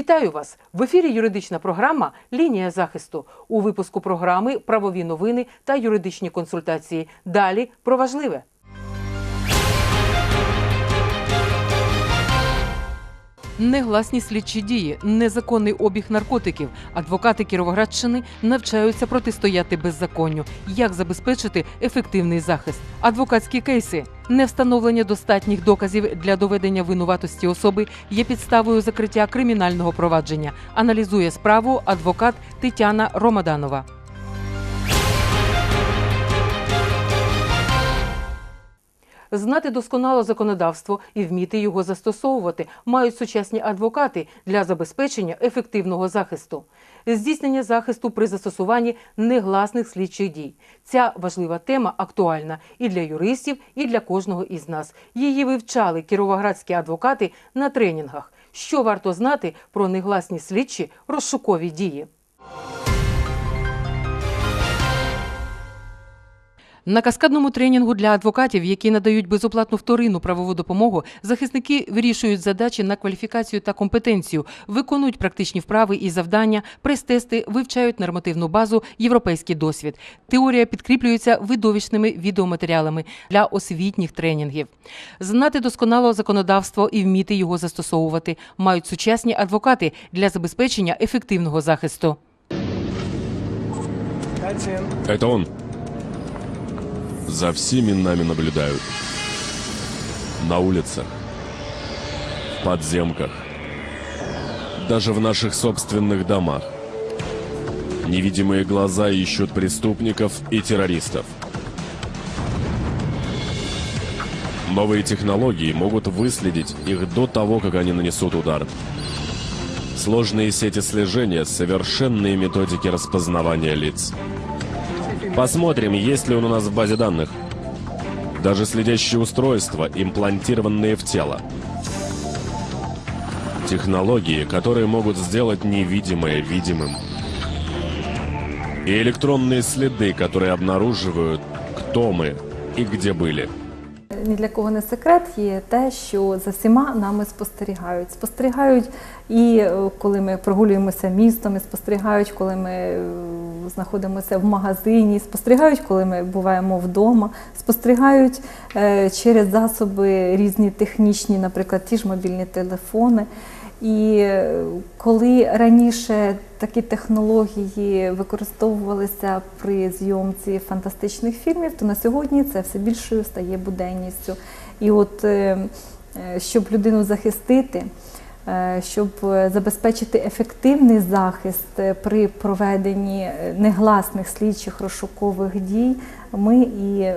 Вітаю вас в ефірі. Юридична програма Лінія захисту у випуску програми Правові новини та юридичні консультації. Далі про важливе. Негласні слідчі дії, незаконний обіг наркотиків. Адвокати Кіровоградщини навчаються протистояти беззаконню. Як забезпечити ефективний захист? Адвокатські кейси. Невстановлення достатніх доказів для доведення винуватості особи є підставою закриття кримінального провадження. Аналізує справу адвокат Тетяна Ромаданова. Знати досконало законодавство і вміти його застосовувати мають сучасні адвокати для забезпечення ефективного захисту. Здійснення захисту при застосуванні негласних слідчих дій. Ця важлива тема актуальна і для юристів, і для кожного із нас. Її вивчали кіровоградські адвокати на тренінгах. Що варто знати про негласні слідчі розшукові дії? На каскадному тренінгу для адвокатів, які надають безоплатну вторинну правову допомогу, захисники вирішують задачі на кваліфікацію та компетенцію, виконують практичні вправи і завдання, прес-тести, вивчають нормативну базу, європейський досвід. Теорія підкріплюється видовищними відеоматеріалами для освітніх тренінгів. Знати досконало законодавство і вміти його застосовувати мають сучасні адвокати для забезпечення ефективного захисту. Это он. За всеми нами наблюдают. На улицах, в подземках, даже в наших собственных домах. Невидимые глаза ищут преступников и террористов. Новые технологии могут выследить их до того, как они нанесут удар. Сложные сети слежения, совершенные методики распознавания лиц. Посмотрим, есть ли он у нас в базе данных. Даже следящие устройства, имплантированные в тело. Технологии, которые могут сделать невидимое видимым. И электронные следы, которые обнаруживают, кто мы и где были. Ні для кого не секрет є те, що за всіма нами спостерігають. Спостерігають і е, коли ми прогулюємося містом, і спостерігають, коли ми е, знаходимося в магазині, спостерігають, коли ми буваємо вдома, спостерігають е, через засоби різні технічні, наприклад, ті ж мобільні телефони. І е, коли раніше такі технології використовувалися при зйомці фантастичних фільмів, то на сьогодні це все більшою стає буденністю. І от е, щоб людину захистити, щоб е, забезпечити ефективний захист е, при проведенні е, негласних слідчих розшукових дій, ми і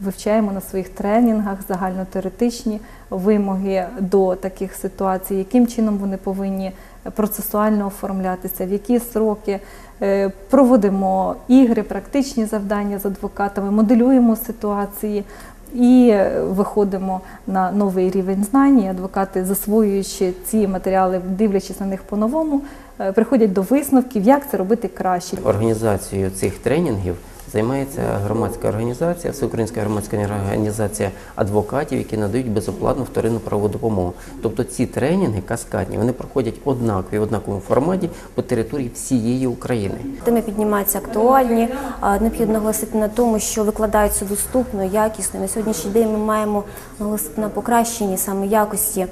вивчаємо на своїх тренінгах загальнотеоретичні вимоги до таких ситуацій, яким чином вони повинні процесуально оформлятися, в які сроки. Е, Проводимо ігри, практичні завдання з адвокатами, моделюємо ситуації і виходимо на новий рівень знань. Адвокати, засвоюючи ці матеріали, дивлячись на них по-новому, е, приходять до висновків, як це робити краще. Організацією цих тренінгів займається громадська організація, Всеукраїнська громадська організація адвокатів, які надають безоплатну вторинну правову допомогу. Тобто ці тренінги каскадні вони проходять однакові в однаковому форматі по території всієї України. Теми піднімаються актуальні. а, Необхідно наголосити на тому, що викладаються доступно, якісно. На сьогоднішній день ми маємо наголосити на покращенні саме якості е,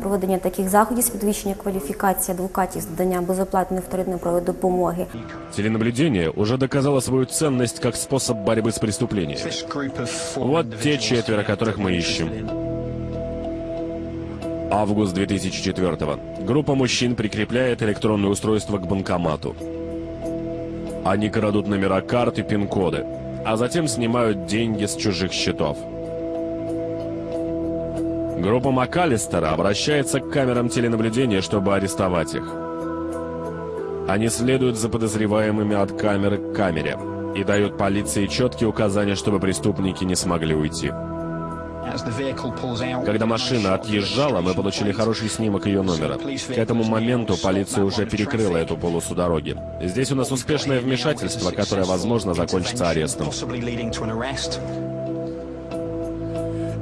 проведення таких заходів з підвищення кваліфікації адвокатів з надання безоплатної вторинної правової допомоги. Теленаблюдение уже доказало свою ценность как способ борьбы с преступлением. Вот те четверо, которых мы ищем. Август 2004 Группа мужчин прикрепляет электронное устройство к банкомату. Они крадут номера карт и пин-коды, а затем снимают деньги с чужих счетов. Группа МакАлистера обращается к камерам теленаблюдения, чтобы арестовать их. Они следуют за подозреваемыми от камеры к камере и дают полиции четкие указания, чтобы преступники не смогли уйти. Когда машина отъезжала, мы получили хороший снимок ее номера. К этому моменту полиция уже перекрыла эту полосу дороги. Здесь у нас успешное вмешательство, которое, возможно, закончится арестом.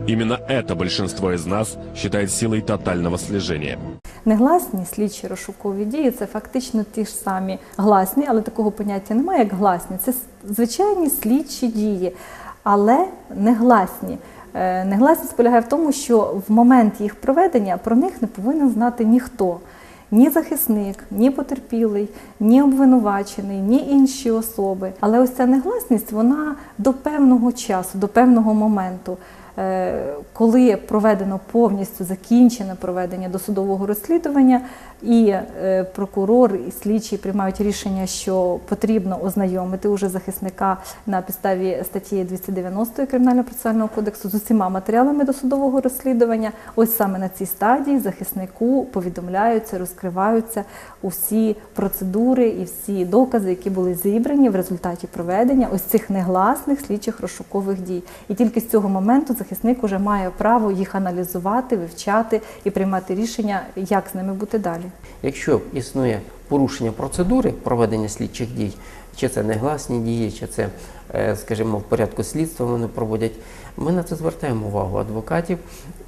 Именно это большинство из нас считает силой тотального слежения. Негласні слідчі розшукові дії це фактично ті ж самі гласні, але такого поняття немає, як гласні. Це звичайні слідчі дії, але негласні. Е, Негласність полягає в тому, що в момент їх проведення про них не повинен знати ніхто. Ні захисник, ні потерпілий, ні обвинувачений, ні інші особи. Але ось ця негласність вона до певного часу, до певного моменту, коли проведено повністю закінчене проведення досудового розслідування, і е, прокурор і слідчий приймають рішення, що потрібно ознайомити уже захисника на підставі статті 290 Кримінального процесуального кодексу з усіма матеріалами досудового розслідування. Ось саме на цій стадії захиснику повідомляються, розкриваються усі процедури і всі докази, які були зібрані в результаті проведення ось цих негласних слідчих розшукових дій. І тільки з цього моменту захисник уже має право їх аналізувати, вивчати і приймати рішення, як з ними бути далі. Якщо існує порушення процедури проведення слідчих дій, чи це негласні дії, чи це, е, скажімо, в порядку слідства вони проводять, ми на це звертаємо увагу адвокатів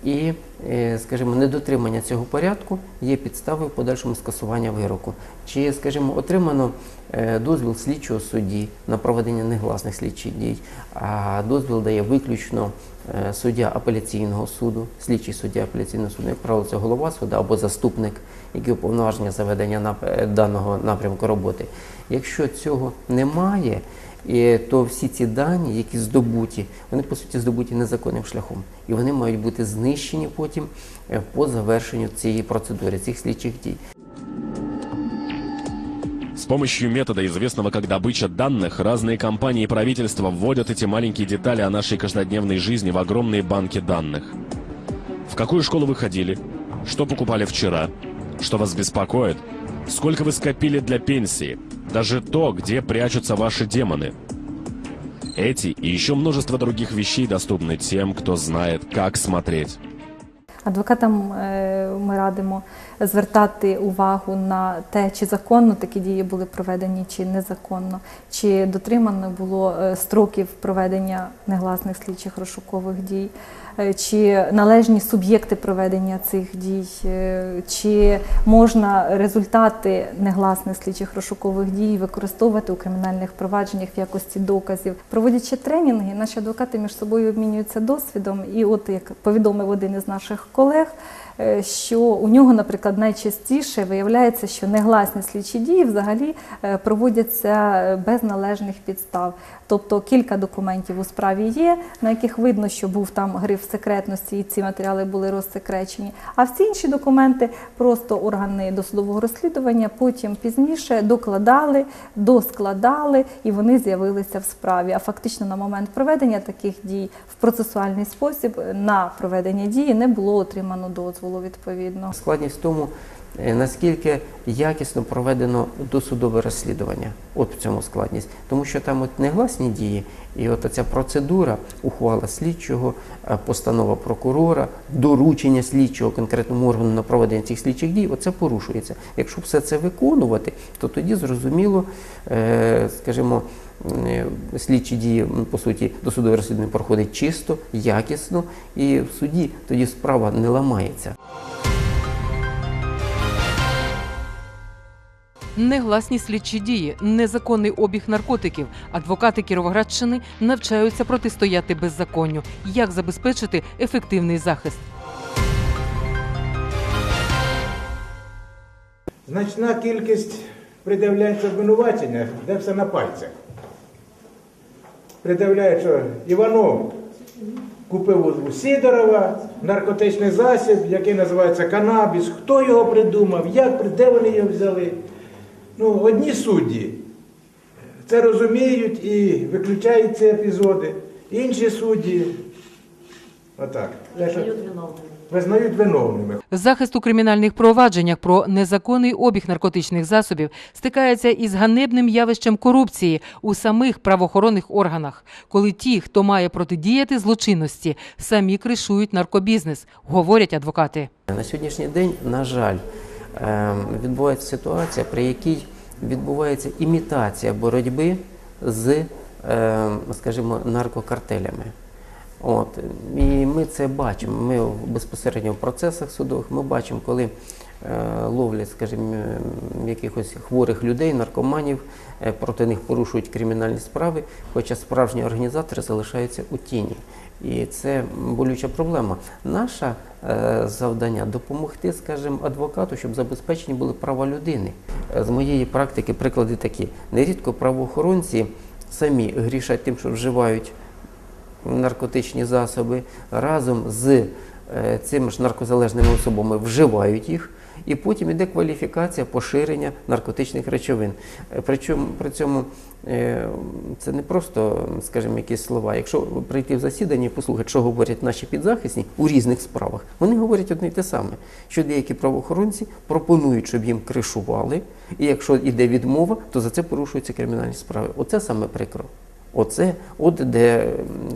і, е, скажімо, недотримання цього порядку є підставою в подальшому скасування вироку. Чи, скажімо, отримано е, дозвіл слідчого судді на проведення негласних слідчих дій, а дозвіл дає виключно е, суддя апеляційного суду, слідчий суддя апеляційного суду, як правило, це голова суду або заступник, який уповноваження за ведення нап- е, даного напрямку роботи. Якщо цього немає, то всі ці дані, які здобуті, вони по суті здобуті незаконним шляхом, і вони мають бути знищені потім е, по завершенню цієї процедури, цих слідчих дій. С помощью метода, известного как добыча данных, разные компании и правительства вводят эти маленькие детали о нашей каждодневной жизни в огромные банки данных. В какую школу вы ходили? Что покупали вчера? Что вас беспокоит? Сколько вы скопили для пенсии? Даже то, где прячутся ваши демоны. Эти и еще множество других вещей доступны тем, кто знает, как смотреть. Адвокатам е, ми радимо звертати увагу на те, чи законно такі дії були проведені, чи незаконно, чи дотримано було е, строків проведення негласних слідчих розшукових дій, е, чи належні суб'єкти проведення цих дій, е, чи можна результати негласних слідчих розшукових дій використовувати у кримінальних провадженнях в якості доказів. Проводячи тренінги, наші адвокати між собою обмінюються досвідом. І от як повідомив один із наших колег, е, що у нього, наприклад, найчастіше виявляється, що негласні слідчі дії взагалі е, проводяться без належних підстав. Тобто кілька документів у справі є, на яких видно, що був там гриф секретності, і ці матеріали були розсекречені. А всі інші документи просто органи досудового розслідування потім пізніше докладали, доскладали, і вони з'явилися в справі. А фактично на момент проведення таких дій в процесуальний спосіб на проведення дії не було отримано дозволу відповідно. Складність в тому, наскільки якісно проведено досудове розслідування. От в цьому складність. Тому що там от негласні дії, і от ця процедура, ухвала слідчого, е, постанова прокурора, доручення слідчого конкретному органу на проведення цих слідчих дій, оце порушується. Якщо все це виконувати, то тоді зрозуміло, е, скажімо, е, слідчі дії, по суті, досудове розслідування проходить чисто, якісно, і в суді тоді справа не ламається. Негласні слідчі дії, незаконний обіг наркотиків. Адвокати Кіровоградщини навчаються протистояти беззаконню. Як забезпечити ефективний захист? Значна кількість придивляється обвинувачення, де все на пальцях. Придивляють, що Іванов купив у Сідорова наркотичний засіб, який називається канабіс. Хто його придумав, як, де вони його взяли? Ну, одні судді це розуміють і виключають ці епізоди. Інші судді отак. Визнають виновними. Захист у кримінальних провадженнях про незаконний обіг наркотичних засобів стикається із ганебним явищем корупції у самих правоохоронних органах, коли ті, хто має протидіяти злочинності, самі кришують наркобізнес, говорять адвокати. На сьогоднішній день, на жаль, ем, відбувається ситуація, при якій відбувається імітація боротьби з, ем, скажімо, наркокартелями. От. І ми це бачимо. Ми безпосередньо в процесах судових ми бачимо, коли е, ловлять, скажімо, е, якихось хворих людей, наркоманів, е, проти них порушують кримінальні справи, хоча справжні організатори залишаються у тіні. І це болюча проблема. Наше е, завдання допомогти, скажімо, адвокату, щоб забезпечені були права людини. Е, З моєї практики приклади такі: нерідко правоохоронці самі грішать тим, що вживають наркотичні засоби разом з е, цими ж наркозалежними особами вживають їх. І потім йде кваліфікація поширення наркотичних речовин. Е, Причому при цьому е, це не просто, скажімо, якісь слова. Якщо прийти в засідання і послухати, що говорять наші підзахисні у різних справах, вони говорять одне й те саме, що деякі правоохоронці пропонують, щоб їм кришували, і якщо йде відмова, то за це порушуються кримінальні справи. Оце саме прикро. Оце, от де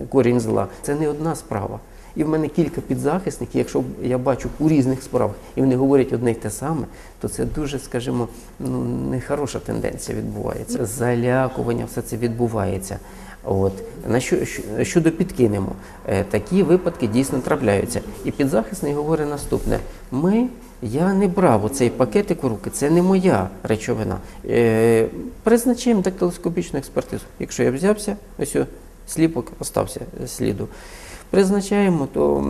корінь зла. Це не одна справа. І в мене кілька підзахисників, якщо я бачу у різних справах, і вони говорять одне й те саме, то це дуже, скажімо, ну, нехороша тенденція відбувається. Залякування, все це відбувається. От. На що, що- щодо підкинемо, е, такі випадки дійсно трапляються. І підзахисний говорить наступне: ми, я не брав оцей пакетик у руки, це не моя речовина. Е, призначаємо дактилоскопічну експертизу. Якщо я взявся, ось сліпок остався сліду. Призначаємо, то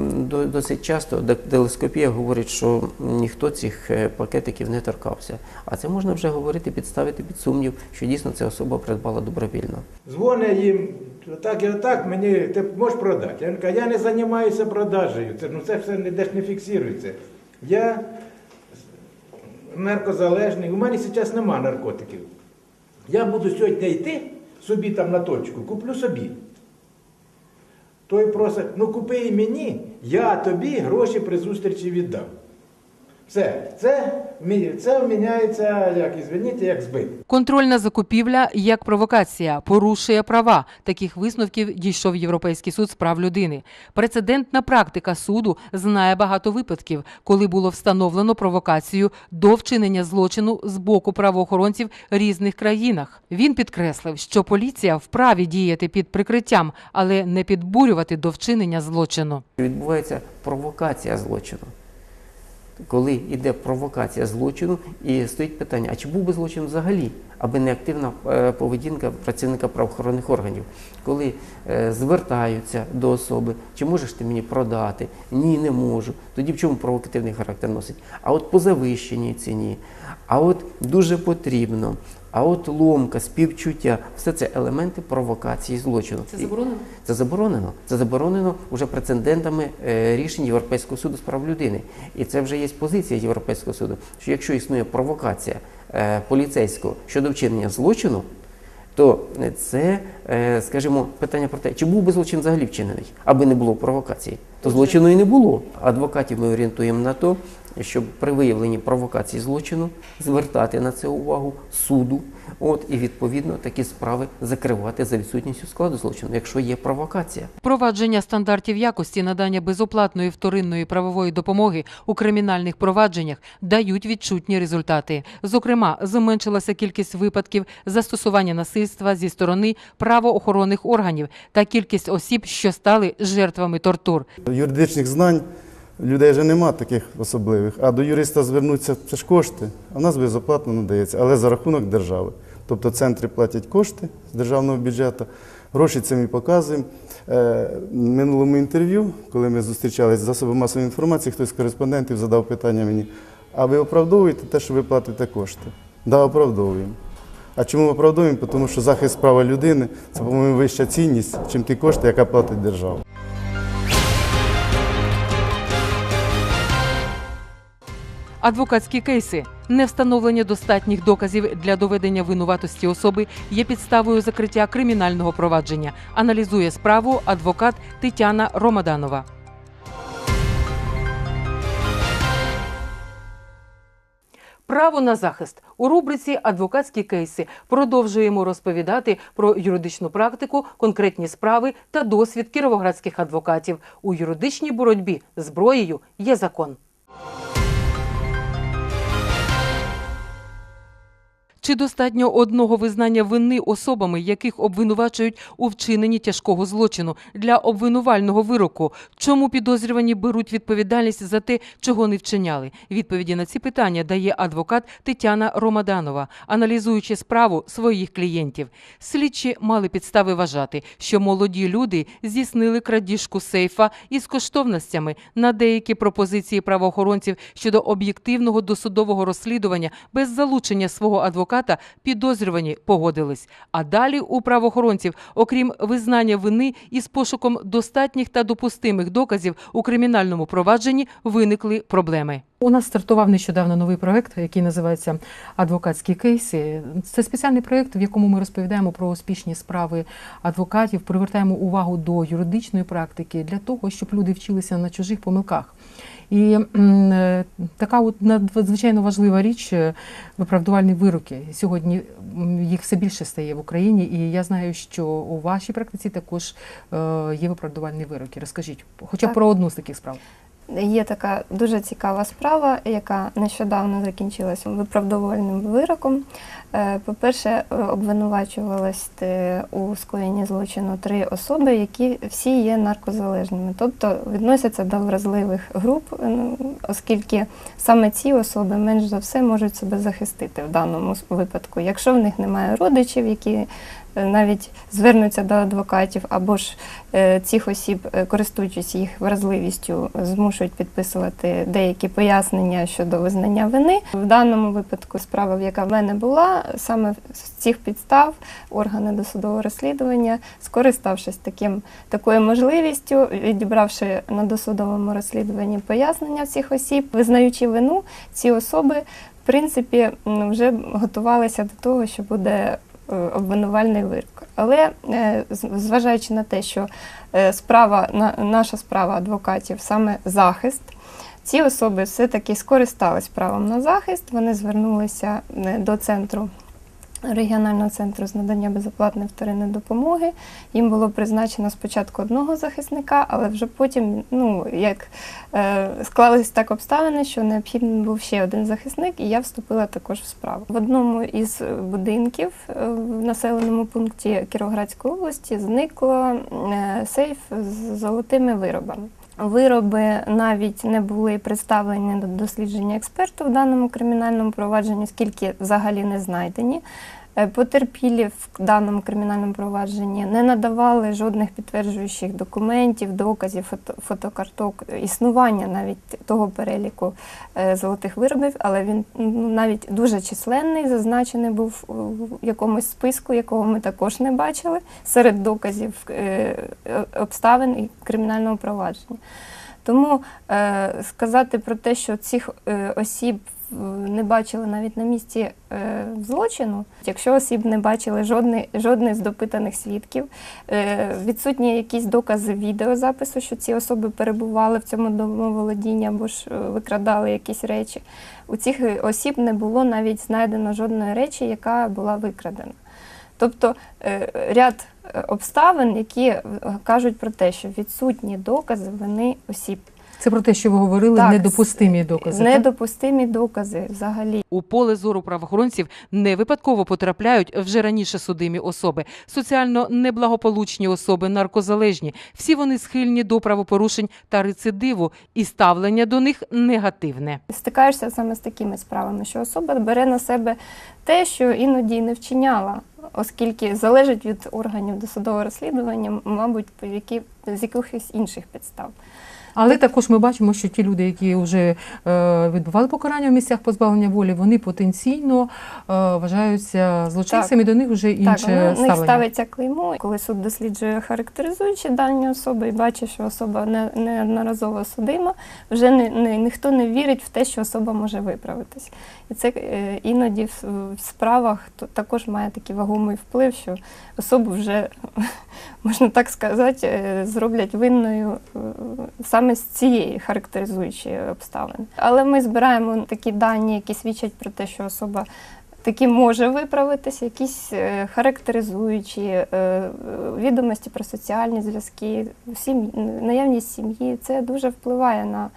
досить часто дактилоскопія говорить, що ніхто цих е, пакетиків не торкався. А це можна вже говорити, підставити під сумнів, що дійсно ця особа придбала добровільно. Дзвонять їм, отак і отак, мені ти можеш продати. Я кажу, я не займаюся продажею, це, ну, це все ніде ж не фіксується. Я наркозалежний, у мене зараз нема наркотиків. Я буду сьогодні йти собі там на точку, куплю собі. Той просить, ну купи і мені, я тобі гроші при зустрічі віддам. Все, це, це вміняється, як, ізвиніть, як збит. Контрольна закупівля як провокація порушує права. Таких висновків дійшов Європейський суд з прав людини. Прецедентна практика суду знає багато випадків, коли було встановлено провокацію до вчинення злочину з боку правоохоронців різних країнах. Він підкреслив, що поліція вправі діяти під прикриттям, але не підбурювати до вчинення злочину. Відбувається провокація злочину. Коли йде провокація злочину, і стоїть питання: а чи був би злочин взагалі, аби не активна е, поведінка працівника правоохоронних органів, коли е, звертаються до особи, чи можеш ти мені продати? Ні, не можу. Тоді в чому провокативний характер носить? А от по завищеній ціні, а от дуже потрібно, а от ломка, співчуття все це елементи провокації злочину. Це заборонено? Це заборонено. Це заборонено вже прецедентами е, рішень Європейського суду з прав людини. І це вже є позиція Європейського суду, що якщо існує провокація е, поліцейського щодо вчинення злочину, то це, е, скажімо, питання про те, чи був би злочин взагалі вчинений, аби не було провокації, то злочину і не було. Адвокатів ми орієнтуємо на то, щоб при виявленні провокації злочину звертати на це увагу суду, от і відповідно такі справи закривати за відсутністю складу злочину, якщо є провокація. Впровадження стандартів якості надання безоплатної вторинної правової допомоги у кримінальних провадженнях дають відчутні результати. Зокрема, зменшилася кількість випадків застосування насильства зі сторони правоохоронних органів та кількість осіб, що стали жертвами тортур. Юридичних знань людей вже нема таких особливих, а до юриста звернуться це ж кошти, а в нас безоплатно надається, але за рахунок держави. Тобто центри платять кошти з державного бюджету, гроші це ми показуємо. Е, минулому інтерв'ю, коли ми зустрічалися з засобами масової інформації, хтось з кореспондентів задав питання мені: а ви оправдовуєте те, що ви платите кошти? Так, да, оправдовуємо. А чому оправдовуємо? Тому що захист права людини це, по-моєму, вища цінність, чим ті кошти, яка платить держава. Адвокатські кейси невстановлення достатніх доказів для доведення винуватості особи є підставою закриття кримінального провадження. Аналізує справу адвокат Тетяна Ромаданова. Право на захист у рубриці Адвокатські кейси продовжуємо розповідати про юридичну практику, конкретні справи та досвід кіровоградських адвокатів у юридичній боротьбі зброєю є закон. Чи достатньо одного визнання вини особами, яких обвинувачують у вчиненні тяжкого злочину для обвинувального вироку? Чому підозрювані беруть відповідальність за те, чого не вчиняли? Відповіді на ці питання дає адвокат Тетяна Ромаданова, аналізуючи справу своїх клієнтів. Слідчі мали підстави вважати, що молоді люди здійснили крадіжку сейфа із коштовностями на деякі пропозиції правоохоронців щодо об'єктивного досудового розслідування без залучення свого адвоката підозрювані погодились. А далі у правоохоронців, окрім визнання вини із пошуком достатніх та допустимих доказів у кримінальному провадженні, виникли проблеми. У нас стартував нещодавно новий проект, який називається Адвокатські кейси. Це спеціальний проект, в якому ми розповідаємо про успішні справи адвокатів, привертаємо увагу до юридичної практики для того, щоб люди вчилися на чужих помилках. І е, така от надзвичайно важлива річ е, виправдувальні вироки. Сьогодні їх все більше стає в Україні, і я знаю, що у вашій практиці також е, є виправдувальні вироки. Розкажіть, хоча б про одну з таких справ. Є така дуже цікава справа, яка нещодавно закінчилася виправдовувальним вироком. Е, По-перше, е, обвинувачувалось е, у скоєнні злочину три особи, які всі є наркозалежними, тобто відносяться до вразливих груп, е, ну, оскільки саме ці особи менш за все можуть себе захистити в даному випадку. Якщо в них немає родичів, які навіть звернуться до адвокатів, або ж е, цих осіб, е, користуючись їх вразливістю, змушують підписувати деякі пояснення щодо визнання вини. В даному випадку справа, яка в мене була, саме з цих підстав органи досудового розслідування, скориставшись таким такою можливістю, відібравши на досудовому розслідуванні пояснення цих осіб, визнаючи вину, ці особи. В принципі, вже готувалися до того, що буде обвинувальний вирок. Але е, зважаючи на те, що е, справа наша справа адвокатів саме захист, ці особи все-таки скористались правом на захист. Вони звернулися е, до центру. Регіонального центру з надання безоплатної вторинної допомоги їм було призначено спочатку одного захисника, але вже потім, ну як е, склались так обставини, що необхідний був ще один захисник, і я вступила також в справу. В одному із будинків е, в населеному пункті Кіровоградської області зникло е, сейф з золотими виробами. Вироби навіть не були представлені до дослідження експерту в даному кримінальному провадженні, оскільки взагалі не знайдені. Е, Потерпілі в даному кримінальному провадженні не надавали жодних підтверджуючих документів, доказів, фото, фотокарток, існування навіть того переліку е, золотих виробів, але він ну, навіть дуже численний, зазначений був у якомусь списку, якого ми також не бачили, серед доказів е, обставин і кримінального провадження. Тому е, сказати про те, що цих осіб не бачили навіть на місці е, злочину, якщо осіб не бачили жодний, жодних з допитаних свідків, е, відсутні якісь докази відеозапису, що ці особи перебували в цьому домоволодінні або ж е, викрадали якісь речі. У цих е, осіб не було навіть знайдено жодної речі, яка була викрадена. Тобто е, ряд е, обставин, які е, кажуть про те, що відсутні докази вини осіб. Це про те, що ви говорили, Так, недопустимі докази. так? Недопустимі докази взагалі. У поле зору правоохоронців не випадково потрапляють вже раніше судимі особи, соціально неблагополучні особи, наркозалежні. Всі вони схильні до правопорушень та рецидиву, і ставлення до них негативне. Стикаєшся саме з такими справами, що особа бере на себе те, що іноді не вчиняла, оскільки залежить від органів досудового розслідування, мабуть, по які з якихось інших підстав. Але також ми бачимо, що ті люди, які вже е, відбували покарання в місцях позбавлення волі, вони потенційно е, вважаються злочинцями. До них вже інше так, воно, в них ставиться клеймо. Коли суд досліджує характеризуючі дані особи і бачить, що особа не, неодноразово судима, вже не, не, ніхто не вірить в те, що особа може виправитись. І це е, іноді в, в справах то, також має такий вагомий вплив, що особу вже, можна так сказати, е, зроблять винною е, саме з цієї характеризуючої обставини. Але ми збираємо такі дані, які свідчать про те, що особа таки може виправитися, якісь е, характеризуючі відомості про соціальні зв'язки, наявність сім'ї. Це дуже впливає на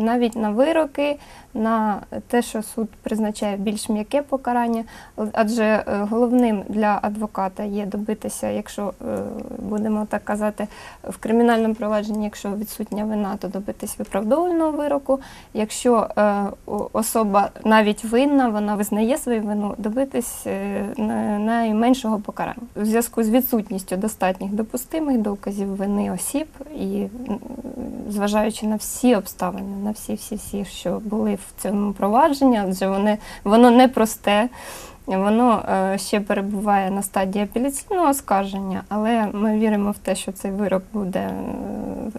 навіть на вироки, на те, що суд призначає більш м'яке покарання. Адже е, головним для адвоката є добитися, якщо е, будемо так казати, в кримінальному провадженні, якщо відсутня вина, то добитись виправдовувального вироку. Якщо е, особа навіть винна, вона визнає свою вину, добитись е, на- найменшого покарання. У зв'язку з відсутністю достатніх допустимих доказів вини осіб і зважаючи на всі обставини, на всі, всі, всі, що були в цьому провадженні, адже вони, воно непросте. Воно е, ще перебуває на стадії апеляційного оскарження, але ми віримо в те, що цей вирок буде е,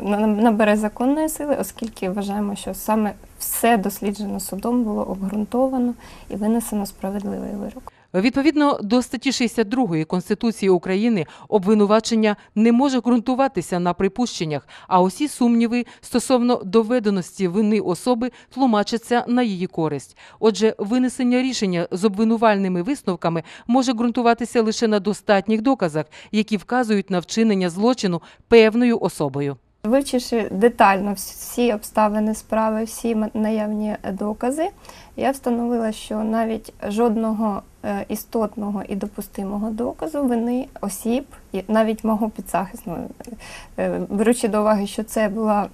на- набере законної сили, оскільки вважаємо, що саме все досліджено судом було обґрунтовано і винесено справедливий вирок. Відповідно до статті 62 Конституції України, обвинувачення не може ґрунтуватися на припущеннях, а усі сумніви стосовно доведеності вини особи тлумачаться на її користь. Отже, винесення рішення з обвинувальними висновками може ґрунтуватися лише на достатніх доказах, які вказують на вчинення злочину певною особою. Вивчивши детально всі обставини справи, всі наявні докази, я встановила, що навіть жодного е, істотного і допустимого доказу вини осіб, навіть мого підзахисного, е, беручи до уваги, що це була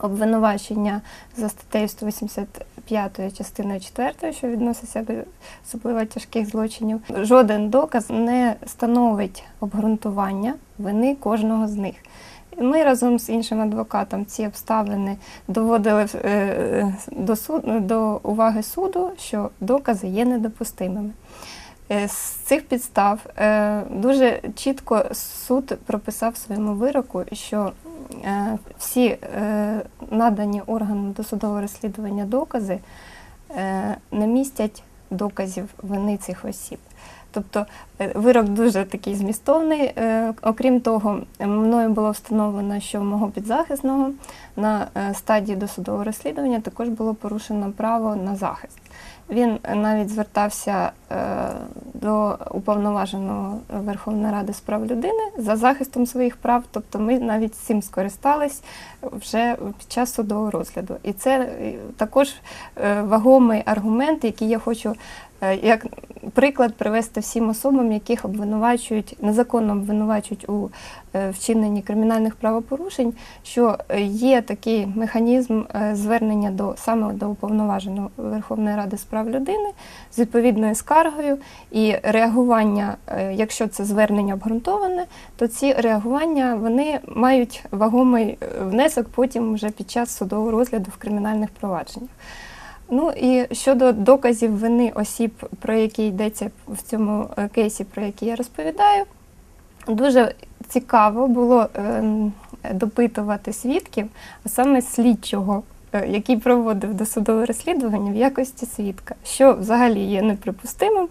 обвинувачення за статтею 185 частиною 4, що відноситься до особливо тяжких злочинів, жоден доказ не становить обґрунтування вини кожного з них. Ми разом з іншим адвокатом ці обставини доводили е, до, суд, до уваги суду, що докази є недопустимими. Е, З цих підстав е, дуже чітко суд прописав своєму вироку, що е, всі е, надані органам досудового розслідування докази е, не містять доказів вини цих осіб. Тобто е, вирок дуже такий змістовний. Е, Окрім того, мною було встановлено, що мого підзахисного на е, стадії досудового розслідування також було порушено право на захист. Він навіть звертався до уповноваженого Верховної Ради з прав людини за захистом своїх прав. Тобто ми навіть цим скористались вже під час судового розгляду. І це також вагомий аргумент, який я хочу як приклад привести всім особам, яких обвинувачують, незаконно обвинувачують у е, вчиненні кримінальних правопорушень, що е, є такий механізм е, звернення до саме до уповноваженого Верховної Ради з прав людини з відповідною скаргою і реагування, е, якщо це звернення обґрунтоване, то ці реагування вони мають вагомий е, внесок потім вже під час судового розгляду в кримінальних провадженнях. Ну і щодо доказів вини осіб, про які йдеться в цьому е, кейсі, про які я розповідаю, дуже цікаво було ем, допитувати свідків, а саме слідчого, е, який проводив досудове розслідування в якості свідка, що взагалі є неприпустимим,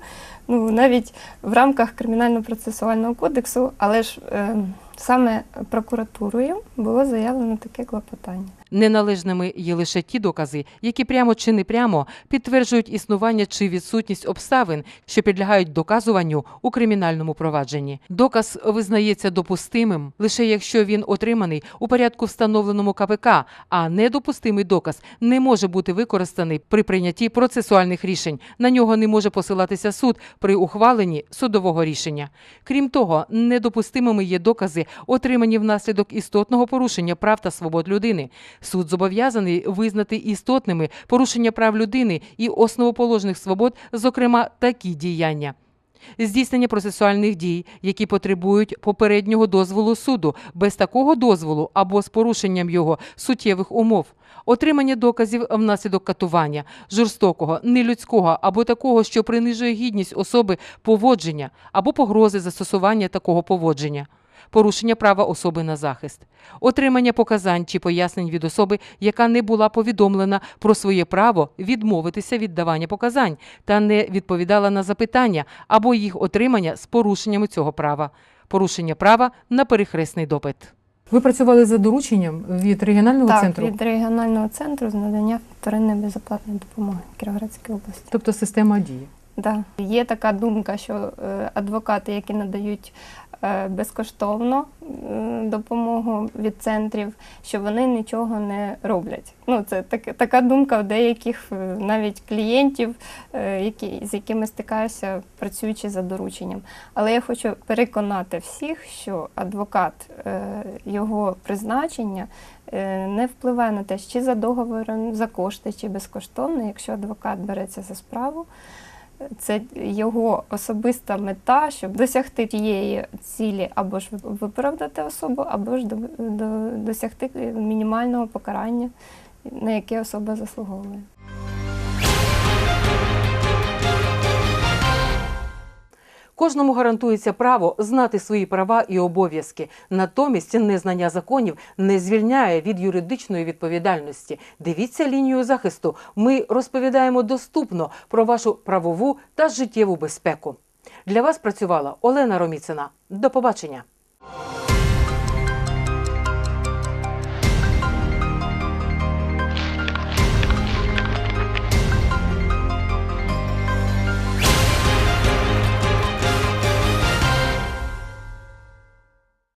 ну навіть в рамках кримінально-процесуального кодексу, але ж ем, саме прокуратурою було заявлено таке клопотання. Неналежними є лише ті докази, які прямо чи не прямо підтверджують існування чи відсутність обставин, що підлягають доказуванню у кримінальному провадженні. Доказ визнається допустимим лише якщо він отриманий у порядку встановленому КПК, а недопустимий доказ не може бути використаний при прийнятті процесуальних рішень. На нього не може посилатися суд при ухваленні судового рішення. Крім того, недопустимими є докази, отримані внаслідок істотного порушення прав та свобод людини. Суд зобов'язаний визнати істотними порушення прав людини і основоположних свобод, зокрема такі діяння. Здійснення процесуальних дій, які потребують попереднього дозволу суду, без такого дозволу або з порушенням його суттєвих умов, отримання доказів внаслідок катування, жорстокого, нелюдського або такого, що принижує гідність особи поводження або погрози застосування такого поводження. Порушення права особи на захист, отримання показань чи пояснень від особи, яка не була повідомлена про своє право відмовитися від давання показань та не відповідала на запитання або їх отримання з порушеннями цього права, порушення права на перехресний допит. Ви працювали за дорученням від регіонального так, від регіонального центру з надання вторинної безоплатної допомоги Кіровоградській області. тобто система дії. Да. Є така думка, що е, адвокати, які надають е, безкоштовно допомогу від центрів, що вони нічого не роблять. Ну, це так, така думка у деяких е, навіть клієнтів, які, з якими стикаюся, працюючи за дорученням. Але я хочу переконати всіх, що адвокат, його призначення не впливає на те, чи за договором, за кошти, чи безкоштовно, якщо адвокат береться за справу. Це його особиста мета, щоб досягти тієї цілі або ж виправдати особу, або ж до, до, досягти мінімального покарання, на яке особа заслуговує. Кожному гарантується право знати свої права і обов'язки. Натомість незнання законів не звільняє від юридичної відповідальності. Дивіться лінію захисту. Ми розповідаємо доступно про вашу правову та життєву безпеку. Для вас працювала Олена Роміцина. До побачення.